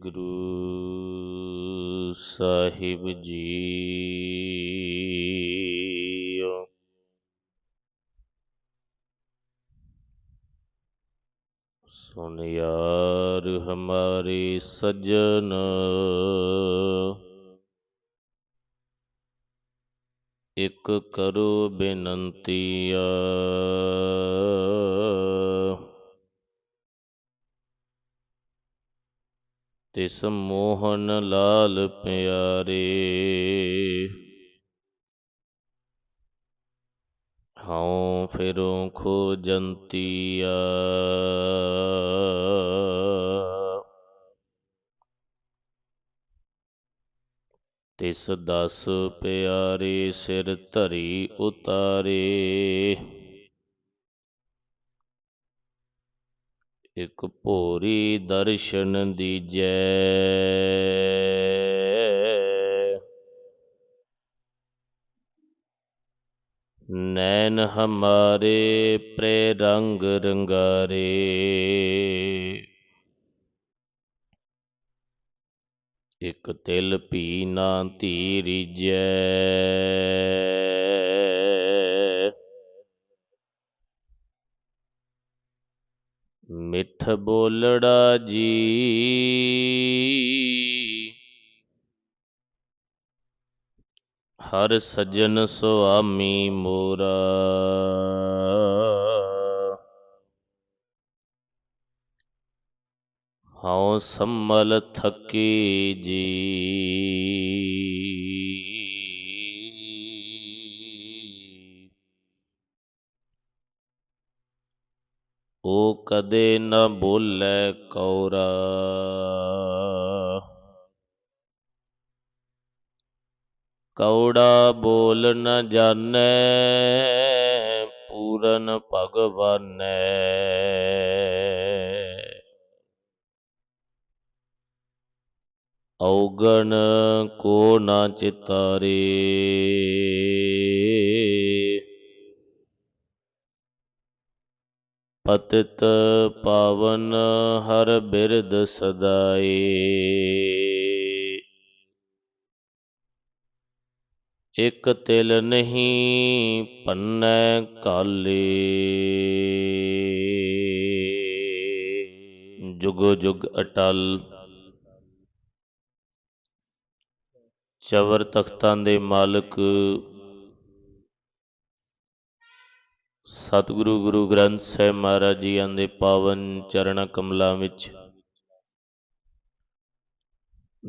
ਗੁਰੂ ਸਾਹਿਬ ਜੀ ਸੁਨ ਯਾਰ ਹਮਾਰੇ ਸਜਨ ਇੱਕ ਕਰੋ ਬੇਨੰਤੀਆ ਤਿਸ ਮੋਹਨ ਲਾਲ ਪਿਆਰੇ। ਹਉ ਫਿਰੋਂ ਖੋਜੰਤੀਆ ਤਿਸ ਦਸ ਪਿਆਰੇ ਸਿਰ ਧਰੀ ਉਤਾਰੇ। ਇਕ ਭੋਰੀ ਦਰਸ਼ਨ ਦੀਜੈ। ਨੈਣ ਹਮਾਰੇ ਪ੍ਰੇ ਰੰਗ ਰੰਗਾਰੇ। ਇਕ ਤਿਲ ਪੀ ਨਾ ਧੀਰੀਜੈ। ਮਿੱਠ ਬੋਲੜਾ ਜੀ। ਹਰ ਸਜਣ ਸੁਆਮੀ ਮੋਰਾ। ਹਉ ਸੰਮਲ ਥਕੀ ਜੀ। ਉਹ ਕਦੇ ਨਾ ਬੋਲੇ ਕੌਰਾ। ਕੌੜਾ ਬੋਲ ਨ ਜਾਣੈ, ਪੂਰਨ ਭਗਵਾਨੈ। ਔਗਣ ਕੋ ਨਾ ਚਿਤਾਰੇ। ਪਤਿਤ ਪਾਵਨ ਹਰ ਬਿਰਦ ਸਦਾਏ ਇਕ ਤਿਲ ਨਹੀਂ ਪੰਨੈ ਕਾਲੇ। ਜੁਗੋ ਜੁਗ ਅਟਲ। ਚਵਰ ਤਖਤਾਂ ਦੇ ਮਾਲਕ ਸਤਿਗੁਰੂ ਗੁਰੂ ਗ੍ਰੰਥ ਸਾਹਿਬ ਮਹਾਰਾਜ ਜੀਆਂ ਦੇ ਪਾਵਨ ਚਰਨ ਕਮਲਾਂ ਵਿੱਚ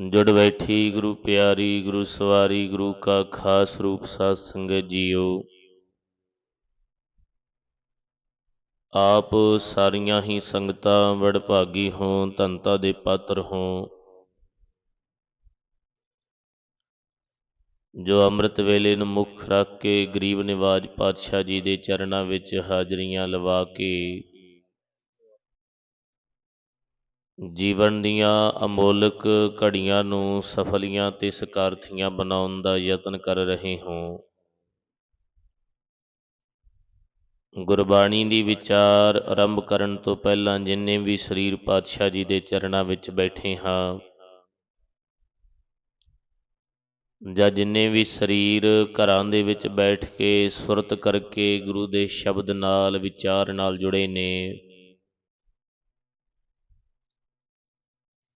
ਜੁੜ ਬੈਠੀ ਗੁਰੂ ਪਿਆਰੀ, ਗੁਰੂ ਸਵਾਰੀ, ਗੁਰੂ ਕਾ ਖਾਸ ਰੂਪ ਸਾਧ ਸੰਗਤ ਜੀਓ। ਆਪ ਸਾਰੀਆਂ ਹੀ ਸੰਗਤਾਂ ਵਡਭਾਗੀ ਹੋਂ ਧੰਤਾ ਦੇ ਪਾਤਰ ਹੋਂ ਜੋ ਅੰਮ੍ਰਿਤ ਵੇਲੇ ਨੂੰ ਮੁੱਖ ਰੱਖ ਕੇ ਗਰੀਬ ਨਿਵਾਜ ਪਾਤਸ਼ਾਹ ਜੀ ਦੇ ਚਰਨਾਂ ਵਿੱਚ ਹਾਜ਼ਰੀਆਂ ਲਵਾ ਕੇ ਜੀਵਨ ਦੀਆਂ ਅਮੋਲਕ ਘੜੀਆਂ ਨੂੰ ਸਫਲੀਆਂ ਤੇ ਸਕਾਰਥੀਆਂ ਬਣਾਉਣ ਦਾ ਯਤਨ ਕਰ ਰਹੇ ਹੋ। ਗੁਰਬਾਣੀ ਦੀ ਵਿਚਾਰ ਆਰੰਭ ਕਰਨ ਤੋਂ ਪਹਿਲਾਂ ਜਿੰਨੇ ਵੀ ਸਰੀਰ ਪਾਤਸ਼ਾਹ ਜੀ ਦੇ ਚਰਨਾਂ ਵਿੱਚ ਬੈਠੇ ਹਾਂ ਜਾਂ ਜਿੰਨੇ ਵੀ ਸਰੀਰ ਘਰਾਂ ਦੇ ਵਿੱਚ ਬੈਠ ਕੇ ਸੁਰਤ ਕਰਕੇ ਗੁਰੂ ਦੇ ਸ਼ਬਦ ਨਾਲ, ਵਿਚਾਰ ਨਾਲ ਜੁੜੇ ਨੇ।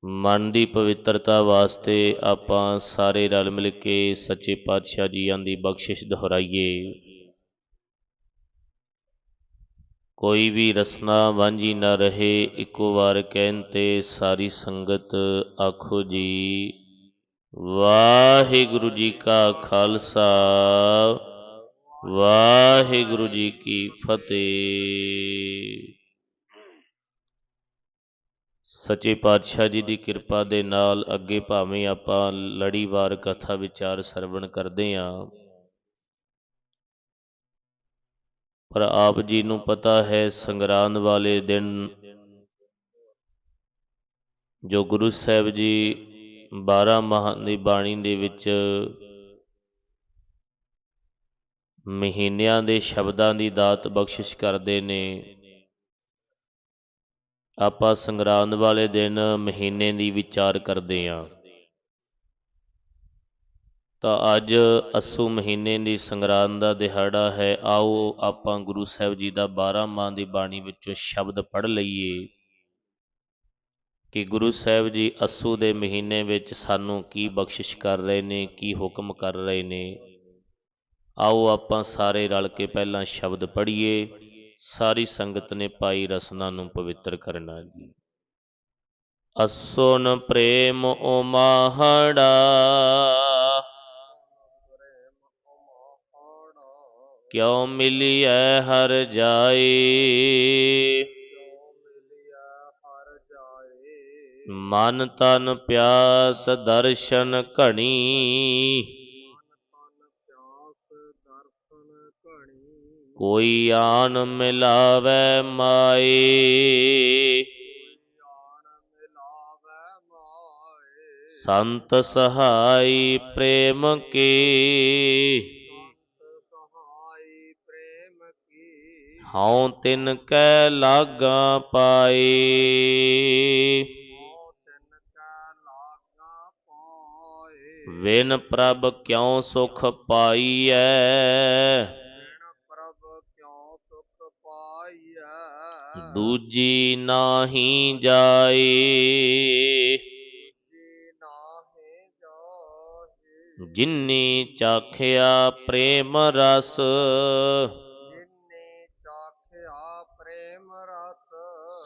ਮਨ ਦੀ ਪਵਿੱਤਰਤਾ ਵਾਸਤੇ ਆਪਾਂ ਸਾਰੇ ਰਲ ਮਿਲ ਕੇ ਸੱਚੇ ਪਾਤਸ਼ਾਹ ਜੀਆਂ ਦੀ ਬਖਸ਼ਿਸ਼ ਦੁਹਰਾਈਏ। ਕੋਈ ਵੀ ਰਸਨਾ ਵਾਂਝੀ ਨਾ ਰਹੇ, ਇੱਕੋ ਵਾਰ ਕਹਿਣ ਤੇ ਸਾਰੀ ਸੰਗਤ ਆਖੋ ਜੀ ਵਾਹਿਗੁਰੂ ਜੀ ਕਾ ਖਾਲਸਾ, ਵਾਹਿਗੁਰੂ ਜੀ ਕੀ ਫਤਿਹ। ਸੱਚੇ ਪਾਤਸ਼ਾਹ ਜੀ ਦੀ ਕਿਰਪਾ ਦੇ ਨਾਲ ਅੱਗੇ ਭਾਵੇਂ ਆਪਾਂ ਲੜੀਵਾਰ ਕਥਾ ਵਿਚਾਰ ਸਰਵਣ ਕਰਦੇ ਆਂ, ਪਰ ਆਪ ਜੀ ਨੂੰ ਪਤਾ ਹੈ ਸੰਗਰਾਂਦ ਵਾਲੇ ਦਿਨ ਜੋ ਗੁਰੂ ਸਾਹਿਬ ਜੀ 12 ਮਾਹ ਦੀ ਬਾਣੀ ਦੇ ਵਿੱਚ ਮਹੀਨਿਆਂ ਦੇ ਸ਼ਬਦਾਂ ਦੀ ਦਾਤ ਬਖਸ਼ਿਸ਼ ਕਰਦੇ ਨੇ। ਆਪਾਂ ਸੰਗਰਾਂਦ ਵਾਲੇ ਦਿਨ ਮਹੀਨੇ ਦੀ ਵਿਚਾਰ ਕਰਦੇ ਹਾਂ। ਤਾਂ ਅੱਜ ਅਸੂ ਮਹੀਨੇ ਦੀ ਸੰਗਰਾਂਦ ਦਾ ਦਿਹਾੜਾ ਹੈ। ਆਓ ਆਪਾਂ ਗੁਰੂ ਸਾਹਿਬ ਜੀ ਦਾ 12 ਮਾਹ ਦੀ ਬਾਣੀ ਵਿੱਚੋਂ ਸ਼ਬਦ ਪੜ੍ਹ ਲਈਏ। ਕਿ ਗੁਰੂ ਸਾਹਿਬ ਜੀ ਅਸੂ ਦੇ ਮਹੀਨੇ ਵਿੱਚ ਸਾਨੂੰ ਕੀ ਬਖਸ਼ਿਸ਼ ਕਰ ਰਹੇ ਨੇ, ਕੀ ਹੁਕਮ ਕਰ ਰਹੇ ਨੇ। ਆਓ ਆਪਾਂ ਸਾਰੇ ਰਲ ਕੇ ਪਹਿਲਾਂ ਸ਼ਬਦ ਪੜ੍ਹੀਏ। ਸਾਰੀ ਸੰਗਤ ਨੇ ਪਾਈ ਰਸਨਾ ਨੂੰ ਪਵਿੱਤਰ ਕਰਨਾ ਜੀ। ਅਸੁਨ ਪ੍ਰੇਮ ਓ ਉਮਾਹੜਾ। ਕਿਉ ਮਿਲਿਐ ਹਰ ਜਾਏ? ਮਨ ਤਨ ਪਿਆਸ ਦਰਸ਼ਨ ਘਣੀ। ਕੋਈ ਆਨ ਮਿਲਾਵੇ ਮਾਏ। ਸੰਤ ਸਹਾਈ ਪ੍ਰੇਮ ਕੀ। ਹਉ ਤਿਨ ਕੈ ਲਾਗਾ ਪਾਏ। ਵਿਨ ਪ੍ਰਭ ਕਿਉ ਸੁਖ ਪਾਈਐ? ਦੂਜੀ ਨਾਹੀ ਜਾਏ। ਜਿਨੀ ਚਾਖਿਆ ਪ੍ਰੇਮ ਰਸ।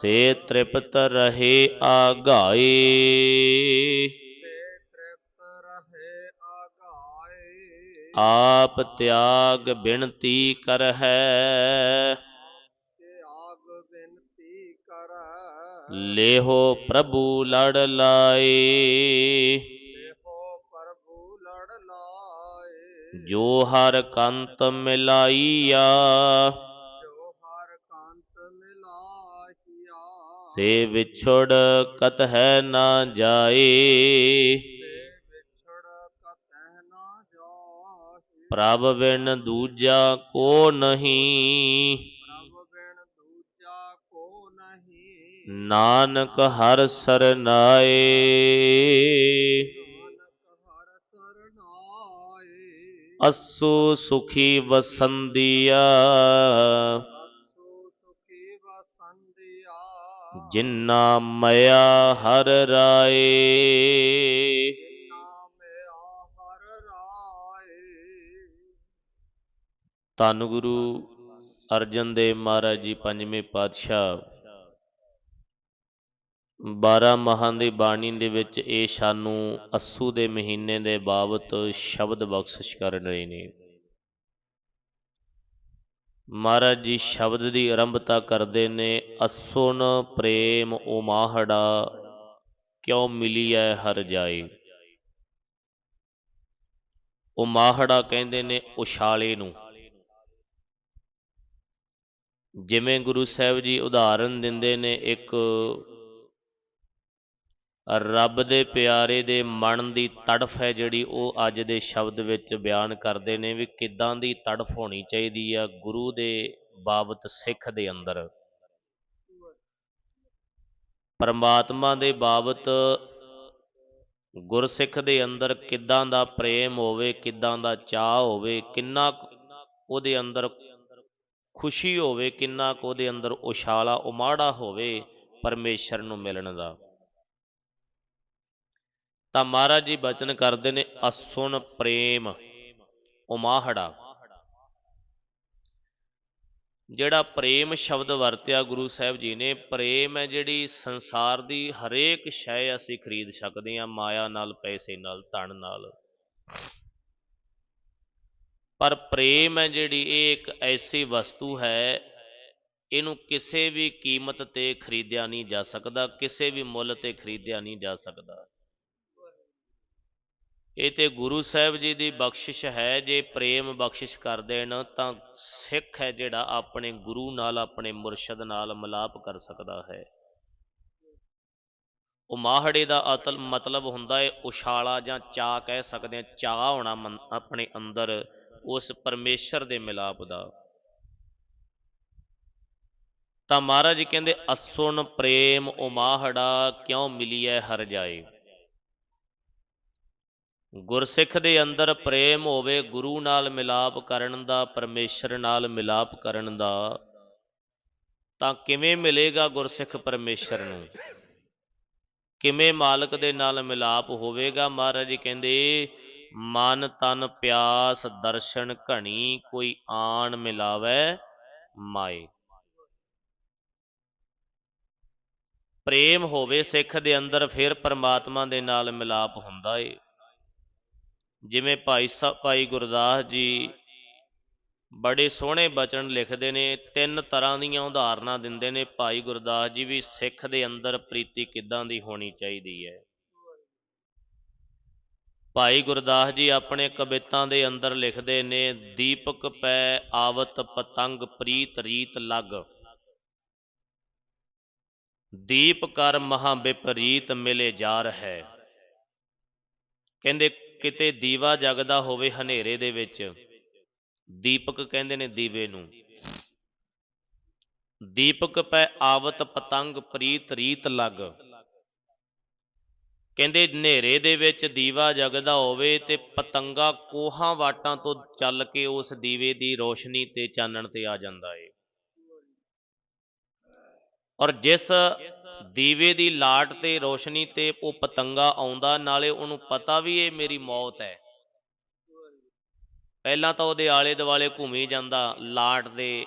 ਸੇ ਤ੍ਰਿਪਤ ਰਹੇ ਆਗਾਏ। ਆਪ ਤਿਆਗ ਬਿਨਤੀ ਕਰਹਿ। ਲੇਹੋ ਪ੍ਰਭੂ ਲੜ ਲਾਏ। ਜੋ ਹਰ ਕੰਤ ਮਿਲਾਈਆ। ਸੇ ਵਿਛੜ ਕਤ ਹੈ ਨਾ ਜਾਏ। ਪ੍ਰਭ ਬਿਨ ਦੂਜਾ ਕੋ ਨਹੀਂ। ਨਾਨਕ ਹਰ ਸਰਨਾਏ ਅਸੂ ਸੁਖੀ ਵਸੰਦੀਆ। ਜਿਨਾ ਮਇਆ ਹਰ ਰਾਏ। ਧੰਨ ਗੁਰੂ ਅਰਜਨ ਦੇਵ ਮਹਾਰਾਜ ਜੀ, ਪੰਜਵੇਂ ਪਾਤਸ਼ਾਹ। 12 ਮਹਾਂ ਦੀ ਬਾਣੀ ਦੇ ਵਿੱਚ ਇਹ ਸਾਨੂੰ ਅਸੂ ਦੇ ਮਹੀਨੇ ਦੇ ਬਾਬਤ ਸ਼ਬਦ ਬਖਸ਼ਿਸ਼ ਕਰ ਰਹੇ ਨੇ। ਮਹਾਰਾਜ ਜੀ ਸ਼ਬਦ ਦੀ ਆਰੰਭਤਾ ਕਰਦੇ ਨੇ, ਅਸੁਨ ਪ੍ਰੇਮ ਉਮਾਹੜਾ, ਕਿਉ ਮਿਲੀਐ ਹਰ ਜਾਏ। ਉਮਾਹੜਾ ਕਹਿੰਦੇ ਨੇ ਉਛਾਲੇ ਨੂੰ। ਜਿਵੇਂ ਗੁਰੂ ਸਾਹਿਬ ਜੀ ਉਦਾਹਰਨ ਦਿੰਦੇ ਨੇ ਇੱਕ ਰੱਬ ਦੇ ਪਿਆਰੇ ਦੇ ਮਨ ਦੀ ਤੜਫ ਹੈ ਜਿਹੜੀ ਉਹ ਅੱਜ ਦੇ ਸ਼ਬਦ ਵਿੱਚ ਬਿਆਨ ਕਰਦੇ ਨੇ ਵੀ ਕਿੱਦਾਂ ਦੀ ਤੜਫ ਹੋਣੀ ਚਾਹੀਦੀ ਆ ਗੁਰੂ ਦੇ ਬਾਬਤ ਸਿੱਖ ਦੇ ਅੰਦਰ। ਪਰਮਾਤਮਾ ਦੇ ਬਾਬਤ ਗੁਰਸਿੱਖ ਦੇ ਅੰਦਰ ਕਿੱਦਾਂ ਦਾ ਪ੍ਰੇਮ ਹੋਵੇ, ਕਿੱਦਾਂ ਦਾ ਚਾਹ ਹੋਵੇ, ਕਿੰਨਾ ਉਹਦੇ ਅੰਦਰ ਖੁਸ਼ੀ ਹੋਵੇ, ਕਿੰਨਾ ਕੁ ਉਹਦੇ ਅੰਦਰ ਉਛਾਲਾ ਉਮਾੜਾ ਹੋਵੇ ਪਰਮੇਸ਼ਰ ਨੂੰ ਮਿਲਣ ਦਾ। ਤਾਂ ਮਹਾਰਾਜ ਜੀ ਬਚਨ ਕਰਦੇ ਨੇ, ਅਸੁਣ ਪ੍ਰੇਮ ਉਮਾਹੜਾ। ਜਿਹੜਾ ਪ੍ਰੇਮ ਸ਼ਬਦ ਵਰਤਿਆ ਗੁਰੂ ਸਾਹਿਬ ਜੀ ਨੇ, ਪ੍ਰੇਮ ਹੈ ਜਿਹੜੀ ਸੰਸਾਰ ਦੀ ਹਰੇਕ ਸ਼ੈ ਅਸੀਂ ਖਰੀਦ ਸਕਦੇ ਹਾਂ, ਮਾਇਆ ਨਾਲ, ਪੈਸੇ ਨਾਲ, ਧਨ ਨਾਲ। ਪਰ ਪ੍ਰੇਮ ਹੈ ਜਿਹੜੀ, ਇਹ ਇੱਕ ਐਸੀ ਵਸਤੂ ਹੈ, ਇਹਨੂੰ ਕਿਸੇ ਵੀ ਕੀਮਤ ਤੇ ਖਰੀਦਿਆ ਨਹੀਂ ਜਾ ਸਕਦਾ, ਕਿਸੇ ਵੀ ਮੁੱਲ ਤੇ ਖਰੀਦਿਆ ਨਹੀਂ ਜਾ ਸਕਦਾ। ਇਹ ਤੇ ਗੁਰੂ ਸਾਹਿਬ ਜੀ ਦੀ ਬਖਸ਼ਿਸ਼ ਹੈ, ਜੇ ਪ੍ਰੇਮ ਬਖਸ਼ਿਸ਼ ਕਰ ਦੇਣ, ਤਾਂ ਸਿੱਖ ਹੈ ਜਿਹੜਾ ਆਪਣੇ ਗੁਰੂ ਨਾਲ, ਆਪਣੇ ਮੁਰਸ਼ਦ ਨਾਲ ਮਿਲਾਪ ਕਰ ਸਕਦਾ ਹੈ। ਉਹ ਦਾ ਅਤਲ ਮਤਲਬ ਹੁੰਦਾ ਹੈ, ਉਛਾਲਾ ਜਾਂ ਚਾਹ ਕਹਿ ਸਕਦੇ ਆ ਚਾਹ ਹੋਣਾ ਆਪਣੇ ਅੰਦਰ। ਉਸ ਪਰਮੇਸ਼ਰ ਦੇ ਮਿਲਾਪ ਦਾ। ਤਾਂ ਮਹਾਰਾਜ ਕਹਿੰਦੇ, ਅਸੁਣ ਪ੍ਰੇਮ ਉਮਾਹੜਾ, ਕਿਉਂ ਮਿਲੀਐ ਹਰ ਜਾਏ? ਗੁਰਸਿੱਖ ਦੇ ਅੰਦਰ ਪ੍ਰੇਮ ਹੋਵੇ, ਗੁਰੂ ਨਾਲ ਮਿਲਾਪ ਕਰਨ ਦਾ, ਪਰਮੇਸ਼ਰ ਨਾਲ ਮਿਲਾਪ ਕਰਨ ਦਾ, ਤਾਂ ਕਿਵੇਂ ਮਿਲੇਗਾ ਗੁਰਸਿੱਖ ਪਰਮੇਸ਼ਰ ਨੂੰ? ਕਿਵੇਂ ਮਾਲਕ ਦੇ ਨਾਲ ਮਿਲਾਪ ਹੋਵੇਗਾ? ਮਹਾਰਾਜ ਕਹਿੰਦੇ ਮਨ ਤਨ ਪਿਆਸ ਦਰਸ਼ਨ ਘਣੀ ਕੋਈ ਆਣ ਮਿਲਾਵੇ ਮਾਏ। ਪ੍ਰੇਮ ਹੋਵੇ ਸਿੱਖ ਦੇ ਅੰਦਰ, ਫਿਰ ਪਰਮਾਤਮਾ ਦੇ ਨਾਲ ਮਿਲਾਪ ਹੁੰਦਾ ਏ। ਜਿਵੇਂ ਭਾਈ ਸਾਹਿਬ ਭਾਈ ਗੁਰਦਾਸ ਜੀ ਬੜੇ ਸੋਹਣੇ ਬਚਨ ਲਿਖਦੇ ਨੇ, ਤਿੰਨ ਤਰ੍ਹਾਂ ਦੀਆਂ ਉਦਾਹਰਨਾਂ ਦਿੰਦੇ ਨੇ। ਭਾਈ ਗੁਰਦਾਸ ਜੀ ਵੀ ਸਿੱਖ ਦੇ ਅੰਦਰ ਪ੍ਰੀਤੀ ਕਿੱਦਾਂ ਦੀ ਹੋਣੀ ਚਾਹੀਦੀ ਹੈ? ਭਾਈ ਗੁਰਦਾਸ ਜੀ ਆਪਣੇ ਕਵਿਤਾਂ ਦੇ ਅੰਦਰ ਲਿਖਦੇ ਨੇ, ਦੀਪਕ ਪੈ ਆਵਤ ਪਤੰਗ ਪ੍ਰੀਤ ਰੀਤ ਲਗ। ਦੀਪ ਕਰ ਮਹਾ ਵਿਪਰੀਤ ਮਿਲੇ ਜਾਰ ਹੈ। ਕਹਿੰਦੇ, ਕਿਤੇ ਦੀਵਾ ਜਗਦਾ ਹੋਵੇ ਹਨੇਰੇ ਦੇ ਵਿੱਚ। ਦੀਪਕ ਕਹਿੰਦੇ ਨੇ ਦੀਵੇ ਨੂੰ। ਦੀਪਕ ਪੈ ਆਵਤ ਪਤੰਗ ਪ੍ਰੀਤ ਰੀਤ ਲਗ। ਕਹਿੰਦੇ ਹਨੇਰੇ ਦੇ ਵਿੱਚ ਦੀਵਾ ਜਗਦਾ ਹੋਵੇ ਤੇ ਪਤੰਗਾ ਕੋਹਾਂ ਵਾਟਾਂ ਤੋਂ ਚੱਲ ਕੇ ਉਸ ਦੀਵੇ ਦੀ ਰੋਸ਼ਨੀ ਤੇ ਚਾਨਣ ਤੇ ਆ ਜਾਂਦਾ ਏ। ਔਰ ਜਿਸ ਦੀਵੇ ਦੀ ਲਾਟ ਤੇ ਰੋਸ਼ਨੀ ਤੇ ਉਹ ਪਤੰਗਾ ਆਉਂਦਾ, ਨਾਲੇ ਉਹਨੂੰ ਪਤਾ ਵੀ ਇਹ ਮੇਰੀ ਮੌਤ ਹੈ। ਪਹਿਲਾਂ ਤਾਂ ਉਹਦੇ ਆਲੇ ਦੁਆਲੇ ਘੁੰਮੀ ਜਾਂਦਾ, ਲਾਟ ਦੇ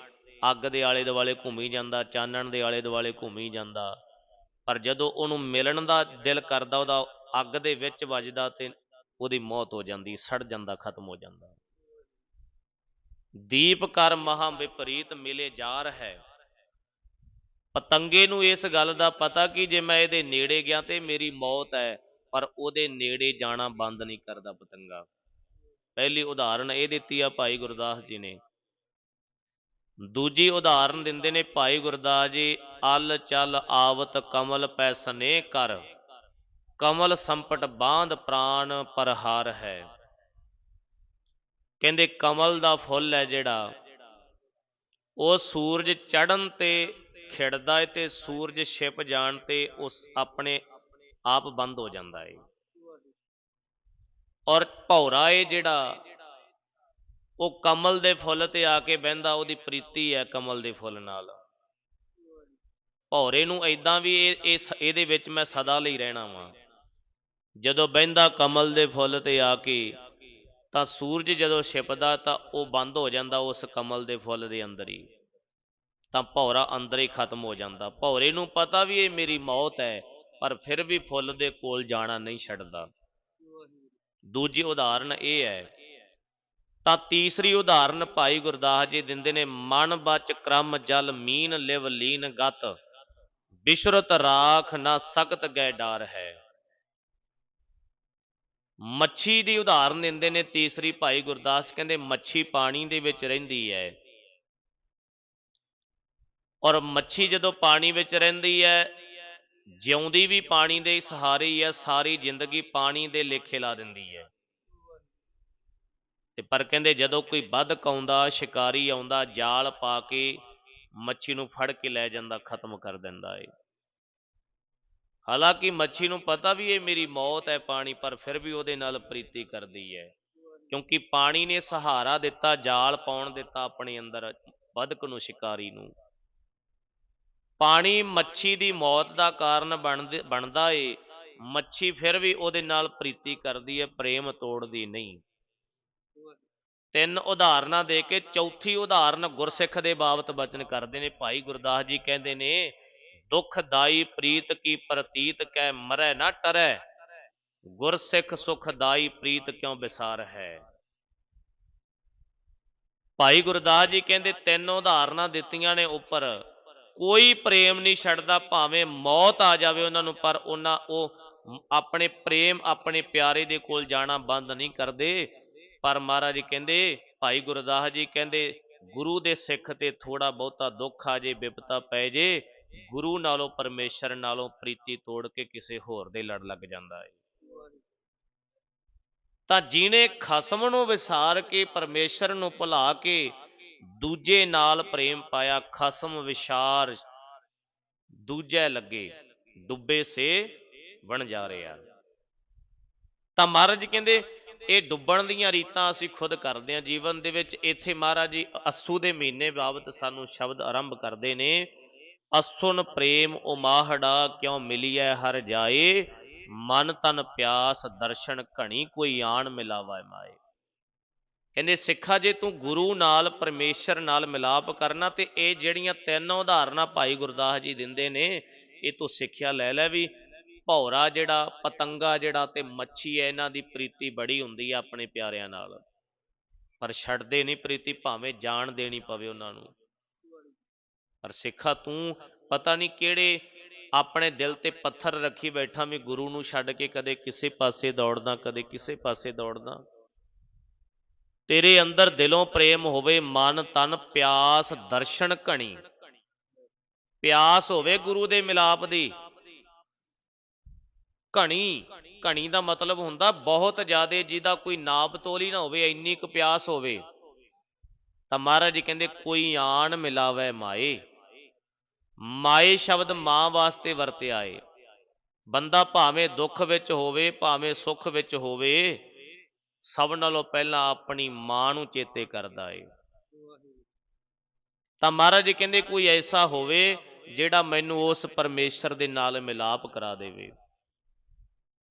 ਅੱਗ ਦੇ ਆਲੇ ਦੁਆਲੇ ਘੁੰਮੀ ਜਾਂਦਾ, ਚਾਨਣ ਦੇ ਆਲੇ ਦੁਆਲੇ ਘੁੰਮੀ ਜਾਂਦਾ। ਪਰ ਜਦੋਂ ਉਹਨੂੰ ਮਿਲਣ ਦਾ ਦਿਲ ਕਰਦਾ, ਉਹਦਾ ਅੱਗ ਦੇ ਵਿੱਚ ਵੱਜਦਾ ਤੇ ਉਹਦੀ ਮੌਤ ਹੋ ਜਾਂਦੀ, ਸੜ ਜਾਂਦਾ, ਖਤਮ ਹੋ ਜਾਂਦਾ। ਦੀਪ ਕਰ ਮਹਾ ਵਿਪਰੀਤ ਮਿਲੇ ਜਾਰ ਹੈ ਪਤੰਗੇ ਨੂੰ ਇਸ ਗੱਲ ਦਾ ਪਤਾ ਕਿ ਜੇ ਮੈਂ ਇਹਦੇ ਨੇੜੇ ਗਿਆ ਤੇ ਮੇਰੀ ਮੌਤ ਹੈ, ਪਰ ਉਹਦੇ ਨੇੜੇ ਜਾਣਾ ਬੰਦ ਨਹੀਂ ਕਰਦਾ ਪਤੰਗਾ। ਪਹਿਲੀ ਉਦਾਹਰਣ ਇਹ ਦਿੱਤੀ ਆ ਭਾਈ ਗੁਰਦਾਸ ਜੀ ਨੇ। ਦੂਜੀ ਉਦਾਹਰਨ ਦਿੰਦੇ ਨੇ ਭਾਈ ਗੁਰਦਾਸ ਜੀ, ਅਲ ਚਲ ਆਵਤ ਕਮਲ ਪੈ ਸਨੇ ਕਰ। ਕਮਲ ਸੰਪਟ ਬਾਂਧ ਪ੍ਰਾਨ ਪਰਹਾਰ ਹੈ। ਕਹਿੰਦੇ, ਕਮਲ ਦਾ ਫੁੱਲ ਹੈ ਜਿਹੜਾ, ਉਹ ਸੂਰਜ ਚੜਨ ਤੇ ਖਿੜਦਾ ਹੈ ਤੇ ਸੂਰਜ ਛਿਪ ਜਾਣ ਤੇ ਉਸ ਆਪਣੇ ਆਪ ਬੰਦ ਹੋ ਜਾਂਦਾ ਹੈ ਔਰ ਭੌਰਾ ਏ ਜਿਹੜਾ ਉਹ ਕਮਲ ਦੇ ਫੁੱਲ ਤੇ ਆ ਕੇ ਬਹਿੰਦਾ, ਉਹਦੀ ਪ੍ਰੀਤੀ ਹੈ ਕਮਲ ਦੇ ਫੁੱਲ ਨਾਲ। ਭੌਰੇ ਨੂੰ ਐਦਾਂ ਵੀ ਇਹ ਇਸ ਇਹਦੇ ਵਿੱਚ ਮੈਂ ਸਦਾ ਲਈ ਰਹਿਣਾ ਵਾਂ। ਜਦੋਂ ਬਹਿੰਦਾ ਕਮਲ ਦੇ ਫੁੱਲ ਤੇ ਆ ਕੇ, ਤਾਂ ਸੂਰਜ ਜਦੋਂ ਛਿਪਦਾ, ਤਾਂ ਉਹ ਬੰਦ ਹੋ ਜਾਂਦਾ ਉਸ ਕਮਲ ਦੇ ਫੁੱਲ ਦੇ ਅੰਦਰ ਹੀ। ਤਾਂ ਭੌਰਾ ਅੰਦਰ ਹੀ ਖਤਮ ਹੋ ਜਾਂਦਾ। ਭੌਰੇ ਨੂੰ ਪਤਾ ਵੀ ਇਹ ਮੇਰੀ ਮੌਤ ਹੈ, ਪਰ ਫਿਰ ਵੀ ਫੁੱਲ ਦੇ ਕੋਲ ਜਾਣਾ ਨਹੀਂ ਛੱਡਦਾ। ਦੂਜੀ ਉਦਾਹਰਨ ਇਹ ਹੈ ਤਾਂ ਤੀਸਰੀ ਉਦਾਹਰਨ ਭਾਈ ਗੁਰਦਾਸ ਜੀ ਦਿੰਦੇ ਨੇ, ਮਨ ਬਚ ਕ੍ਰਮ ਜਲ ਮੀਨ ਲਿਵ ਲੀਨ ਗਤ, ਬਿਸ਼ਰਤ ਰਾਖ ਨਾ ਸਖਤ ਗੈ ਡਾਰ ਹੈ। ਮੱਛੀ ਦੀ ਉਦਾਹਰਨ ਦਿੰਦੇ ਨੇ ਤੀਸਰੀ ਭਾਈ ਗੁਰਦਾਸ, ਕਹਿੰਦੇ ਮੱਛੀ ਪਾਣੀ ਦੇ ਵਿੱਚ ਰਹਿੰਦੀ ਹੈ। ਔਰ ਮੱਛੀ ਜਦੋਂ ਪਾਣੀ ਵਿੱਚ ਰਹਿੰਦੀ ਹੈ, ਜਿਉਂਦੀ ਵੀ ਪਾਣੀ ਦੇ ਸਹਾਰੇ ਹੀ ਹੈ, ਸਾਰੀ ਜ਼ਿੰਦਗੀ ਪਾਣੀ ਦੇ ਲੇਖੇ ਲਾ ਦਿੰਦੀ ਹੈ। ਤੇ ਪਰ ਕਹਿੰਦੇ ਜਦੋਂ ਕੋਈ ਵੱਧ ਆਉਂਦਾ ਸ਼ਿਕਾਰੀ ਆਉਂਦਾ, ਜਾਲ ਪਾ ਕੇ ਮੱਛੀ ਨੂੰ ਫੜ ਕੇ ਲੈ ਜਾਂਦਾ, ਖਤਮ ਕਰ ਦਿੰਦਾ ਏ। ਹਾਲਾਂਕਿ ਮੱਛੀ ਨੂੰ ਪਤਾ ਵੀ ਇਹ ਮੇਰੀ ਮੌਤ ਹੈ ਪਾਣੀ, ਪਰ ਫਿਰ ਵੀ ਉਹਦੇ ਨਾਲ ਪ੍ਰੀਤੀ ਕਰਦੀ ਹੈ। ਕਿਉਂਕਿ ਪਾਣੀ ਨੇ ਸਹਾਰਾ ਦਿੱਤਾ, ਜਾਲ ਪਾਉਣ ਦਿੱਤਾ ਆਪਣੇ ਅੰਦਰ ਬਦਕ ਨੂੰ, ਸ਼ਿਕਾਰੀ ਨੂੰ। ਪਾਣੀ ਮੱਛੀ ਦੀ ਮੌਤ ਦਾ ਕਾਰਨ ਬਣਦਾ ਏ। ਮੱਛੀ ਫਿਰ ਵੀ ਉਹਦੇ ਨਾਲ ਪ੍ਰੀਤੀ ਕਰਦੀ ਹੈ, ਪ੍ਰੇਮ ਤੋੜਦੀ ਨਹੀਂ। ਤਿੰਨ ਉਦਾਹਰਨਾਂ ਦੇ ਕੇ ਚੌਥੀ ਉਦਾਹਰਨ ਗੁਰਸਿੱਖ ਦੇ ਬਾਬਤ ਬਚਨ ਕਰਦੇ ਨੇ। ਭਾਈ ਗੁਰਦਾਸ ਜੀ ਕਹਿੰਦੇ ਨੇ ਦੁਖਦਾਈ ਪ੍ਰੀਤ ਕੀ ਪ੍ਰਤੀਤ ਕਹਿ ਮਰੈ ਨਾ ਟਰੈ। ਗੁਰਸਿੱਖ ਸੁਖਦਾਈ ਪ੍ਰੀਤ ਕਿਉਂ ਵਿਸਾਰ ਹੈ? ਭਾਈ ਗੁਰਦਾਸ ਜੀ ਕਹਿੰਦੇ, ਤਿੰਨ ਉਦਾਹਰਨਾਂ ਦਿੱਤੀਆਂ ਨੇ ਉੱਪਰ। ਕੋਈ ਪ੍ਰੇਮ ਨਹੀਂ ਛੱਡਦਾ, ਭਾਵੇਂ ਮੌਤ ਆ ਜਾਵੇ ਉਹਨਾਂ ਨੂੰ, ਪਰ ਉਹਨਾਂ ਉਹ ਆਪਣੇ ਪ੍ਰੇਮ, ਆਪਣੇ ਪਿਆਰੇ ਦੇ ਕੋਲ ਜਾਣਾ ਬੰਦ ਨਹੀਂ ਕਰਦੇ। ਪਰ ਮਹਾਰਾਜ ਜੀ ਕਹਿੰਦੇ, ਭਾਈ ਗੁਰਦਾਸ ਜੀ ਕਹਿੰਦੇ, ਗੁਰੂ ਦੇ ਸਿੱਖ ਤੇ ਥੋੜਾ ਬਹੁਤਾ ਦੁੱਖ ਆ ਜੇ ਵਿਪਤਾ ਪੈ ਜੇ, ਗੁਰੂ ਨਾਲੋਂ ਪਰਮੇਸ਼ਰ ਨਾਲੋਂ ਪ੍ਰੀਤੀ ਤੋੜ ਕੇ ਕਿਸੇ ਹੋਰ ਦੇ ਲੜ ਲੱਗ ਜਾਂਦਾ ਹੈ ਤਾਂ ਜਿਹਨੇ ਖਸਮ ਨੂੰ ਵਿਸਾਰ ਕੇ, ਪਰਮੇਸ਼ਰ ਨੂੰ ਭੁਲਾ ਕੇ, ਦੂਜੇ ਨਾਲ ਪ੍ਰੇਮ ਪਾਇਆ, ਖਸਮ ਵਿਚਾਰ ਦੂਜੇ ਲੱਗੇ ਡੁੱਬੇ ਸੇ ਬਣ ਜਾ ਰਿਹਾ। ਤਾਂ ਮਹਾਰਾਜ ਕਹਿੰਦੇ ਇਹ ਡੁੱਬਣ ਦੀਆਂ ਰੀਤਾਂ ਅਸੀਂ ਖੁਦ ਕਰਦੇ ਹਾਂ। ਜੀਵਨ ਦੇ ਵਿੱਚ ਇੱਥੇ ਮਹਾਰਾਜ ਜੀ ਅਸੂ ਦੇ ਮਹੀਨੇ ਬਾਬਤ ਸਾਨੂੰ ਸ਼ਬਦ ਆਰੰਭ ਕਰਦੇ ਨੇ, ਅਸੁਨ ਪ੍ਰੇਮ ਉਮਾਹੜਾ ਕਿਉ ਮਿਲੀਐ ਹਰ ਜਾਏ, ਮਨ ਤਨ ਪਿਆਸ ਦਰਸ਼ਨ ਘਣੀ ਕੋਈ ਆਣ ਮਿਲਾਵਾ ਮਾਏ। ਕਹਿੰਦੇ, ਸਿੱਖਾ ਜੇ ਤੂੰ ਗੁਰੂ ਨਾਲ, ਪਰਮੇਸ਼ਰ ਨਾਲ ਮਿਲਾਪ ਕਰਨਾ, ਤੇ ਇਹ ਜਿਹੜੀਆਂ ਤਿੰਨ ਉਦਾਹਰਨਾਂ ਭਾਈ ਗੁਰਦਾਸ ਜੀ ਦਿੰਦੇ ਨੇ, ਇਹ ਤੋਂ ਸਿੱਖਿਆ ਲੈ ਲੈ ਵੀ ਭੌਰਾ ਜਿਹੜਾ, ਪਤੰਗਾ ਜਿਹੜਾ ਤੇ ਮੱਛੀ ਹੈ, ਇਹਨਾਂ ਦੀ ਪ੍ਰੀਤੀ ਬੜੀ ਹੁੰਦੀ ਹੈ ਆਪਣੇ ਪਿਆਰਿਆਂ ਨਾਲ। ਪਰ ਛੱਡਦੇ ਨਹੀਂ ਪ੍ਰੀਤੀ, ਭਾਵੇਂ ਜਾਣ ਦੇਣੀ ਪਵੇ ਉਹਨਾਂ ਨੂੰ। ਪਰ ਸਿੱਖਾ ਤੂੰ, ਪਤਾ ਨਹੀਂ ਕਿਹੜੇ ਆਪਣੇ ਦਿਲ ਤੇ ਪੱਥਰ ਰੱਖੀ ਬੈਠਾ ਮੈਂ ਗੁਰੂ ਨੂੰ ਛੱਡ ਕੇ ਕਦੇ ਕਿਸੇ ਪਾਸੇ ਦੌੜਦਾ, ਕਦੇ ਕਿਸੇ ਪਾਸੇ ਦੌੜਦਾ। ਤੇਰੇ ਅੰਦਰ ਦਿਲੋਂ ਪ੍ਰੇਮ ਹੋਵੇ, ਮਨ ਤਨ ਪਿਆਸ ਦਰਸ਼ਨ ਘਣੀ। ਪਿਆਸ ਹੋਵੇ ਗੁਰੂ ਦੇ ਮਿਲਾਪ ਦੀ। ਘਣੀ ਘਣੀ ਦਾ ਮਤਲਬ ਹੁੰਦਾ ਬਹੁਤ ਜ਼ਿਆਦੇ ਜਿਹਦਾ ਕੋਈ ਨਾਪ ਤੋਲੀ ਨਾ ਹੋਵੇ, ਇੰਨੀ ਕੁ ਪਿਆਸ ਹੋਵੇ। ਤਾਂ ਮਹਾਰਾਜ ਜੀ ਕਹਿੰਦੇ, ਕੋਈ ਆਣ ਮਿਲਾਵੇ ਮਾਏ। ਮਾਏ ਸ਼ਬਦ ਮਾਂ ਵਾਸਤੇ ਵਰਤਿਆ ਏ। ਬੰਦਾ ਭਾਵੇਂ ਦੁੱਖ ਵਿੱਚ ਹੋਵੇ, ਭਾਵੇਂ ਸੁੱਖ ਵਿੱਚ ਹੋਵੇ, ਸਭ ਨਾਲੋਂ ਪਹਿਲਾਂ ਆਪਣੀ ਮਾਂ ਨੂੰ ਚੇਤੇ ਕਰਦਾ ਏ। ਤਾਂ ਮਹਾਰਾਜ ਜੀ ਕਹਿੰਦੇ, ਕੋਈ ਐਸਾ ਹੋਵੇ ਜਿਹੜਾ ਮੈਨੂੰ ਉਸ ਪਰਮੇਸ਼ਰ ਦੇ ਨਾਲ ਮਿਲਾਪ ਕਰਾ ਦੇਵੇ।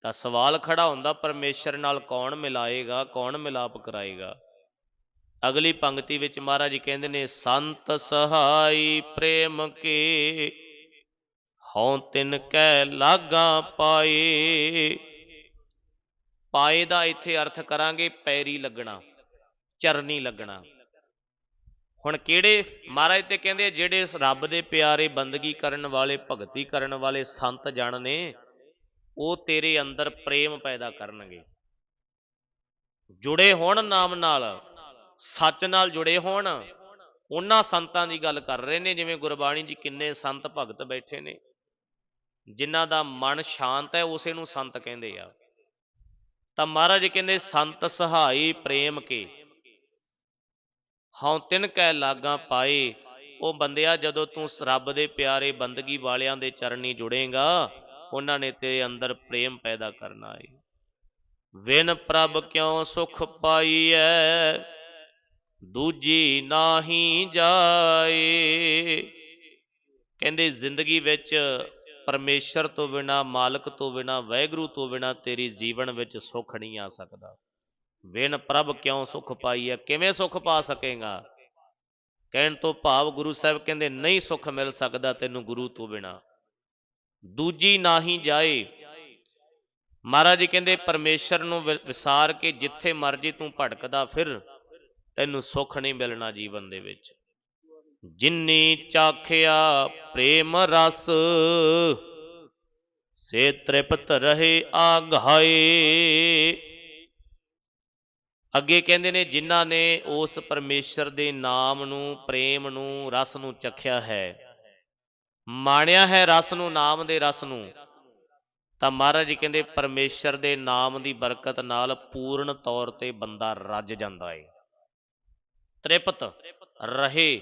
ਤਾਂ ਸਵਾਲ ਖੜਾ ਹੁੰਦਾ, ਪਰਮੇਸ਼ਰ ਨਾਲ ਕੌਣ ਮਿਲਾਏਗਾ, ਕੌਣ ਮਿਲਾਪ ਕਰਾਏਗਾ? ਅਗਲੀ ਪੰਕਤੀ ਵਿੱਚ ਮਹਾਰਾਜ ਕਹਿੰਦੇ ਨੇ, ਸੰਤ ਸਹਾਈ ਪ੍ਰੇਮ ਕੇ ਹਉ ਤਿਨ ਕੈ ਲਾਗਾ ਪਾਏ। ਪਾਏ ਦਾ ਇੱਥੇ ਅਰਥ ਕਰਾਂਗੇ ਪੈਰੀ ਲੱਗਣਾ, ਚਰਨੀ ਲੱਗਣਾ। ਹੁਣ ਕਿਹੜੇ, ਮਹਾਰਾਜ ਤੇ ਕਹਿੰਦੇ ਜਿਹੜੇ ਰੱਬ ਦੇ ਪਿਆਰੇ ਬੰਦਗੀ ਕਰਨ ਵਾਲੇ, ਭਗਤੀ ਕਰਨ ਵਾਲੇ ਸੰਤ ਜਣ ਨੇ ਉਹ ਤੇਰੇ ਅੰਦਰ ਪ੍ਰੇਮ ਪੈਦਾ ਕਰਨਗੇ। ਜੁੜੇ ਹੋਣ ਨਾਮ ਨਾਲ, ਸੱਚ ਨਾਲ ਜੁੜੇ ਹੋਣ, ਉਹਨਾਂ ਸੰਤਾਂ ਦੀ ਗੱਲ ਕਰ ਰਹੇ ਨੇ, ਜਿਵੇਂ ਗੁਰਬਾਣੀ 'ਚ ਕਿੰਨੇ ਸੰਤ ਭਗਤ ਬੈਠੇ ਨੇ, ਜਿਨ੍ਹਾਂ ਦਾ ਮਨ ਸ਼ਾਂਤ ਹੈ, ਉਸੇ ਨੂੰ ਸੰਤ ਕਹਿੰਦੇ ਆ। ਤਾਂ ਮਹਾਰਾਜ ਕਹਿੰਦੇ, ਸੰਤ ਸਹਾਈ ਪ੍ਰੇਮ ਕੇ। ਹਉ ਤਿਨ ਕੈ ਲਾਗਾ ਪਾਏ, ਉਹ ਬੰਦਿਆ, ਜਦੋਂ ਤੂੰ ਰੱਬ ਦੇ ਪਿਆਰੇ ਬੰਦਗੀ ਵਾਲਿਆਂ ਦੇ ਚਰਨੀ ਜੁੜੇਗਾ ਉਹਨਾਂ ਨੇ ਤੇਰੇ ਅੰਦਰ ਪ੍ਰੇਮ ਪੈਦਾ ਕਰਨਾ ਹੈ ਵਿਨ ਪ੍ਰਭ ਕਿਉ ਸੁਖ ਪਾਈਐ? ਦੂਜੀ ਨਾਹੀ ਜਾਏ। ਕਹਿੰਦੇ, ਜ਼ਿੰਦਗੀ ਵਿੱਚ ਪਰਮੇਸ਼ਰ ਤੋਂ ਬਿਨਾ, ਮਾਲਕ ਤੋਂ ਬਿਨਾ ਵੈਗਰੂ ਤੋਂ ਬਿਨਾ ਤੇਰੀ ਜੀਵਨ ਵਿੱਚ ਸੁੱਖ ਨਹੀਂ ਆ ਸਕਦਾ। ਵਿਨ ਪ੍ਰਭ ਕਿਉ ਸੁਖ ਪਾਈਐ? ਕਿਵੇਂ ਸੁਖ ਪਾ ਸਕੇਗਾ? ਕਹਿਣ ਤੋਂ ਭਾਵ ਗੁਰੂ ਸਾਹਿਬ ਕਹਿੰਦੇ, ਨਹੀਂ ਸੁਖ ਮਿਲ ਸਕਦਾ ਤੈਨੂੰ ਗੁਰੂ ਤੋਂ ਬਿਨਾ। ਦੂਜੀ ਨਾਹੀ ਜਾਏ। ਮਹਾਰਾਜ ਜੀ ਕਹਿੰਦੇ, ਪਰਮੇਸ਼ਰ ਨੂੰ ਵਿਸਾਰ ਕੇ ਜਿੱਥੇ ਮਰਜ਼ੀ ਤੂੰ ਭਟਕਦਾ ਫਿਰ, ਤੈਨੂੰ ਸੁੱਖ ਨਹੀਂ ਮਿਲਣਾ ਜੀਵਨ ਦੇ ਵਿੱਚ। ਜਿੰਨੀ ਚਾਖਿਆ ਪ੍ਰੇਮ ਰਸ, ਸੇ ਤ੍ਰਿਪਤ ਰਹੇ ਆਘਾਏ ਅੱਗੇ ਕਹਿੰਦੇ ਨੇ, ਜਿਨ੍ਹਾਂ ਨੇ ਉਸ ਪਰਮੇਸ਼ਰ ਦੇ ਨਾਮ ਨੂੰ, ਪ੍ਰੇਮ ਨੂੰ, ਰਸ ਨੂੰ ਚਖਿਆ ਹੈ ਮਾਣਿਆ ਹੈ ਰਸ ਨੂੰ, ਨਾਮ ਦੇ ਰਸ ਨੂੰ। ਤਾਂ ਮਹਾਰਾਜ ਜੀ ਕਹਿੰਦੇ, ਪਰਮੇਸ਼ਰ ਦੇ ਨਾਮ ਦੀ ਬਰਕਤ ਨਾਲ ਪੂਰਨ ਤੌਰ ਤੇ ਬੰਦਾ ਰੱਜ ਜਾਂਦਾ ਏ। ਤ੍ਰਿਪਤ, ਰਹੇ,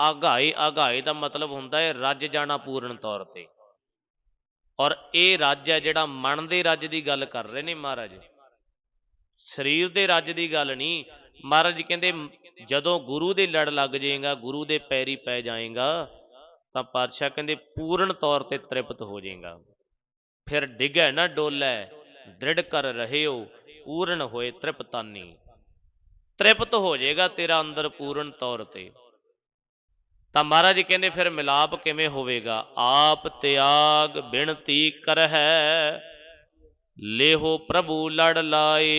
ਆਗਾਈ ਆਗਾਈ ਦਾ ਮਤਲਬ ਹੁੰਦਾ ਹੈ ਰੱਜ ਜਾਣਾ ਪੂਰਨ ਤੌਰ ਤੇ। ਔਰ ਇਹ ਰੱਜ ਹੈ ਜਿਹੜਾ ਮਨ ਦੇ ਰੱਜ ਦੀ ਗੱਲ ਕਰ ਰਹੇ ਨੇ ਮਹਾਰਾਜ। ਸਰੀਰ ਦੇ ਰੱਜ ਦੀ ਗੱਲ ਨਹੀਂ। ਮਹਾਰਾਜ ਕਹਿੰਦੇ, ਜਦੋਂ ਗੁਰੂ ਦੇ ਲੜ ਲੱਗ ਜਾਏਗਾ, ਗੁਰੂ ਦੇ ਪੈਰੀ ਪੈ ਜਾਏਗਾ ਤਾਂ ਪਾਤਸ਼ਾਹ ਕਹਿੰਦੇ ਪੂਰਨ ਤੌਰ ਤੇ ਤ੍ਰਿਪਤ ਹੋ ਜਾਏਗਾ। ਫਿਰ ਡਿਗੈ ਨਾ ਡੋਲੇ, ਦ੍ਰਿੜ ਕਰ ਰਹਿਓ, ਪੂਰਨ ਹੋਏ ਤ੍ਰਿਪਤਾਨੀ। ਤ੍ਰਿਪਤ ਹੋ ਜਾਏਗਾ ਤੇਰਾ ਅੰਦਰ ਪੂਰਨ ਤੌਰ ਤੇ। ਤਾਂ ਮਹਾਰਾਜ ਕਹਿੰਦੇ ਫਿਰ ਮਿਲਾਪ ਕਿਵੇਂ ਹੋਵੇਗਾ? ਆਪ ਤਿਆਗ ਬਿਨਤੀ ਕਰਹਿ, ਲੇਹੋ ਪ੍ਰਭੂ ਲੜ ਲਾਏ।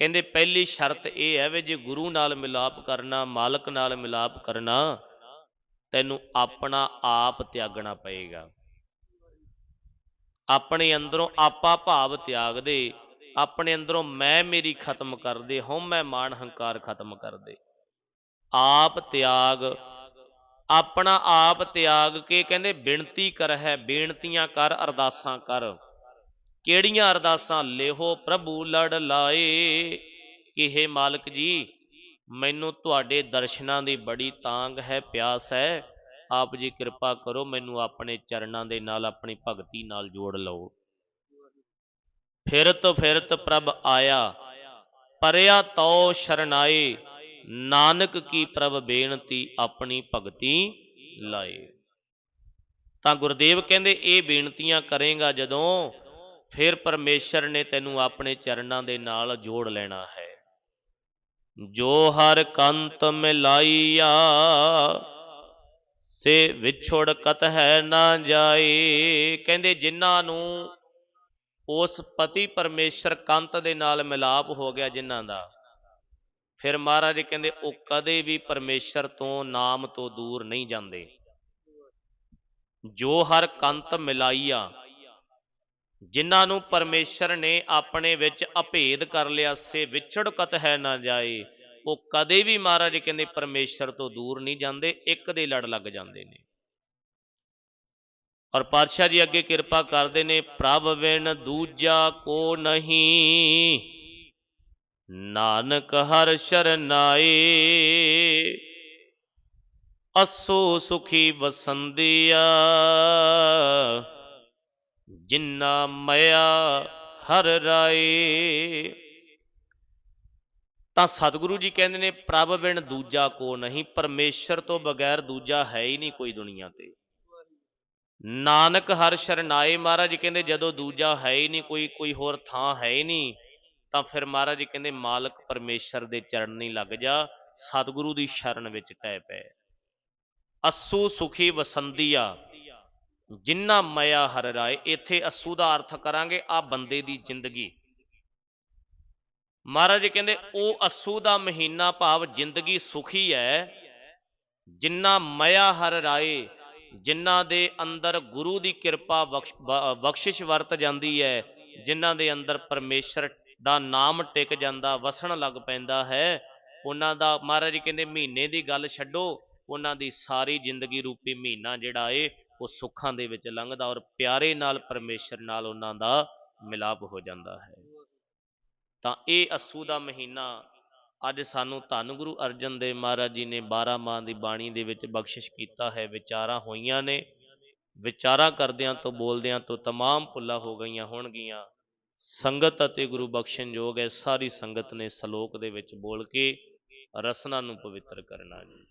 ਕਹਿੰਦੇ ਪਹਿਲੀ ਸ਼ਰਤ ਇਹ ਹੈ ਵੀ ਜੇ ਗੁਰੂ ਨਾਲ ਮਿਲਾਪ ਕਰਨਾ, ਮਾਲਕ ਨਾਲ ਮਿਲਾਪ ਕਰਨਾ, ਤੈਨੂੰ ਆਪਣਾ ਆਪ ਤਿਆਗਣਾ ਪਏਗਾ। ਆਪਣੇ ਅੰਦਰੋਂ ਆਪਾ ਭਾਵ ਤਿਆਗ ਦੇ ਆਪਣੇ ਅੰਦਰੋਂ ਮੈਂ ਮੇਰੀ ਖਤਮ ਕਰ ਦੇ ਹਉਮੈ ਮਾਨ ਹੰਕਾਰ ਖਤਮ ਕਰ ਦੇ ਆਪ ਤਿਆਗ, ਆਪਣਾ ਆਪ ਤਿਆਗ ਕੇ ਕਹਿੰਦੇ ਬੇਨਤੀ ਕਰ ਹੈ, ਬੇਨਤੀਆਂ ਕਰ, ਅਰਦਾਸਾਂ ਕਰ। ਕਿਹੜੀਆਂ ਅਰਦਾਸਾਂ? ਲੇਹੋ ਪ੍ਰਭੂ ਲੜ ਲਾਏ। ਕਿ हे ਮਾਲਕ ਜੀ, ਮੈਨੂੰ ਤੁਹਾਡੇ ਦਰਸ਼ਨਾਂ ਦੀ ਬੜੀ ਤਾਂਗ ਹੈ, ਪਿਆਸ ਹੈ। ਆਪ ਜੀ ਕਿਰਪਾ ਕਰੋ, ਮੈਨੂੰ ਆਪਣੇ ਚਰਨਾਂ ਦੇ ਨਾਲ, ਆਪਣੀ ਭਗਤੀ ਨਾਲ ਜੋੜ ਲਓ। ਫਿਰਤ ਫਿਰਤ ਪ੍ਰਭ ਆਇਆ। ਪਰਿਆ ਤਉ ਸ਼ਰਨਾਏ। ਨਾਨਕ ਕੀ ਪ੍ਰਭ ਬੇਨਤੀ, ਆਪਣੀ ਭਗਤੀ ਲਾਏ। ਤਾਂ ਗੁਰਦੇਵ ਕਹਿੰਦੇ, ਇਹ ਬੇਨਤੀਆਂ ਕਰੇਗਾ ਜਦੋਂ ਫਿਰ ਪਰਮੇਸ਼ਰ ਨੇ ਤੈਨੂੰ ਆਪਣੇ ਚਰਨਾਂ ਦੇ ਨਾਲ ਜੋੜ ਲੈਣਾ ਹੈ। ਜੋ ਹਰ ਕੰਤ ਮਿਲਾਈਆ, ਸੇ ਵਿਛੜ ਕਤ ਹੈ ਨਾ ਜਾਏ। ਕਹਿੰਦੇ ਜਿਨ੍ਹਾਂ ਨੂੰ ਉਸ ਪਤੀ ਪਰਮੇਸ਼ਰ ਕੰਤ ਦੇ ਨਾਲ ਮਿਲਾਪ ਹੋ ਗਿਆ ਜਿਨ੍ਹਾਂ ਦਾ, ਫਿਰ ਮਹਾਰਾਜ ਕਹਿੰਦੇ ਉਹ ਕਦੇ ਵੀ ਪਰਮੇਸ਼ਰ ਤੋਂ ਨਾਮ ਤੋਂ ਦੂਰ ਨਹੀਂ ਜਾਂਦੇ। ਜੋ ਹਰ ਕੰਤ ਮਿਲਾਈਆ ਜਿਨ੍ਹਾਂ ਨੂੰ ਪਰਮੇਸ਼ਰ ਨੇ ਆਪਣੇ ਵਿੱਚ ਅਭੇਦ ਕਰ ਲਿਆ ਸੇ ਵਿਛੜ ਕਤ ਹੈ ਨਾ ਜਾਏ, ਉਹ ਕਦੇ ਵੀ ਮਹਾਰਾਜ ਕਹਿੰਦੇ ਪਰਮੇਸ਼ਰ ਤੋਂ ਦੂਰ ਨਹੀਂ ਜਾਂਦੇ, ਇੱਕ ਦੇ ਲੜ ਲੱਗ ਜਾਂਦੇ ਨੇ। ਔਰ ਪਾਤਸ਼ਾਹ ਜੀ ਅੱਗੇ ਕਿਰਪਾ ਕਰਦੇ ਨੇ, ਪ੍ਰਭ ਵਿਣ ਦੂਜਾ ਕੋ ਨਹੀਂ, ਨਾਨਕ ਹਰ ਸ਼ਰਨਾਏ, ਅਸੋ ਸੁਖੀ ਵਸੰਦਿਆ ਜਿੰਨਾ ਮਇਆ ਹਰ ਰਾਏ। ਤਾਂ ਸਤਿਗੁਰੂ ਜੀ ਕਹਿੰਦੇ ਨੇ, ਪ੍ਰਭ ਬਿਨ ਦੂਜਾ ਕੋ ਨਹੀਂ, ਪਰਮੇਸ਼ਰ ਤੋਂ ਬਗੈਰ ਦੂਜਾ ਹੈ ਹੀ ਨਹੀਂ ਕੋਈ ਦੁਨੀਆ ਤੇ। ਨਾਨਕ ਹਰ ਸ਼ਰਨਾਏ ਮਹਾਰਾਜ ਕਹਿੰਦੇ, ਜਦੋਂ ਦੂਜਾ ਹੈ ਹੀ ਨਹੀਂ, ਕੋਈ ਕੋਈ ਹੋਰ ਥਾਂ ਹੈ ਹੀ ਨਹੀਂ, ਤਾਂ ਫਿਰ ਮਹਾਰਾਜ ਕਹਿੰਦੇ, ਮਾਲਕ ਪਰਮੇਸ਼ਰ ਦੇ ਚਰਨ ਚਰਨੀ ਲੱਗ ਜਾ, ਸਤਿਗੁਰੂ ਦੀ ਸ਼ਰਨ ਵਿੱਚ ਟੈ ਪੈ। ਅਸੂ ਸੁਖੀ ਵਸੰਦੀਆ ਜਿੰਨਾ ਮਇਆ ਹਰ ਰਾਏ, ਇੱਥੇ ਅਸੂ ਦਾ ਅਰਥ ਕਰਾਂਗੇ ਆ ਬੰਦੇ ਦੀ ਜ਼ਿੰਦਗੀ। ਮਹਾਰਾਜ ਜੀ ਕਹਿੰਦੇ, ਉਹ ਅਸੂ ਦਾ ਮਹੀਨਾ ਭਾਵ ਜ਼ਿੰਦਗੀ ਸੁਖੀ ਹੈ ਜਿੰਨਾ ਮਇਆ ਹਰ ਰਾਏ ਜਿਨ੍ਹਾਂ ਦੇ ਅੰਦਰ ਗੁਰੂ ਦੀ ਕਿਰਪਾ ਬਖਸ਼- ਬਖਸ਼ਿਸ਼ ਵਰਤ ਜਾਂਦੀ ਹੈ ਜਿਨ੍ਹਾਂ ਦੇ ਅੰਦਰ ਪਰਮੇਸ਼ਰ ਦਾ ਨਾਮ ਟਿਕ ਜਾਂਦਾ, ਵਸਣ ਲੱਗ ਪੈਂਦਾ ਹੈ, ਉਹਨਾਂ ਦਾ, ਮਹਾਰਾਜ ਜੀ ਕਹਿੰਦੇ, ਮਹੀਨੇ ਦੀ ਗੱਲ ਛੱਡੋ, ਉਹਨਾਂ ਦੀ ਸਾਰੀ ਜ਼ਿੰਦਗੀ ਰੂਪੀ ਮਹੀਨਾ ਜਿਹੜਾ ਏ ਉਹ ਸੁੱਖਾਂ ਦੇ ਵਿੱਚ ਲੰਘਦਾ ਔਰ ਪਿਆਰੇ ਨਾਲ ਪਰਮੇਸ਼ਰ ਨਾਲ ਉਹਨਾਂ ਦਾ ਮਿਲਾਪ ਹੋ ਜਾਂਦਾ ਹੈ ਤਾਂ ਇਹ ਅਸੂ ਦਾ ਮਹੀਨਾ ਅੱਜ ਸਾਨੂੰ ਧੰਨ ਗੁਰੂ ਅਰਜਨ ਦੇਵ ਮਹਾਰਾਜ ਜੀ ਨੇ 12 ਮਾਹ ਦੀ ਬਾਣੀ ਦੇ ਵਿੱਚ ਬਖਸ਼ਿਸ਼ ਕੀਤਾ ਹੈ ਵਿਚਾਰਾਂ ਹੋਈਆਂ ਨੇ ਵਿਚਾਰਾਂ ਕਰਦਿਆਂ ਤੋਂ ਬੋਲਦਿਆਂ ਤੋਂ तमाम ਭੁੱਲਾਂ ਹੋ ਗਈਆਂ ਹੋਣਗੀਆਂ ਸੰਗਤ ਅਤੇ ਗੁਰੂ ਬਖਸ਼ਣ ਯੋਗ ਹੈ ਸਾਰੀ ਸੰਗਤ ਨੇ ਸ਼ਲੋਕ ਦੇ ਵਿੱਚ ਬੋਲ ਕੇ ਰਸਨਾ ਨੂੰ ਪਵਿੱਤਰ ਕਰਨਾ ਜੀ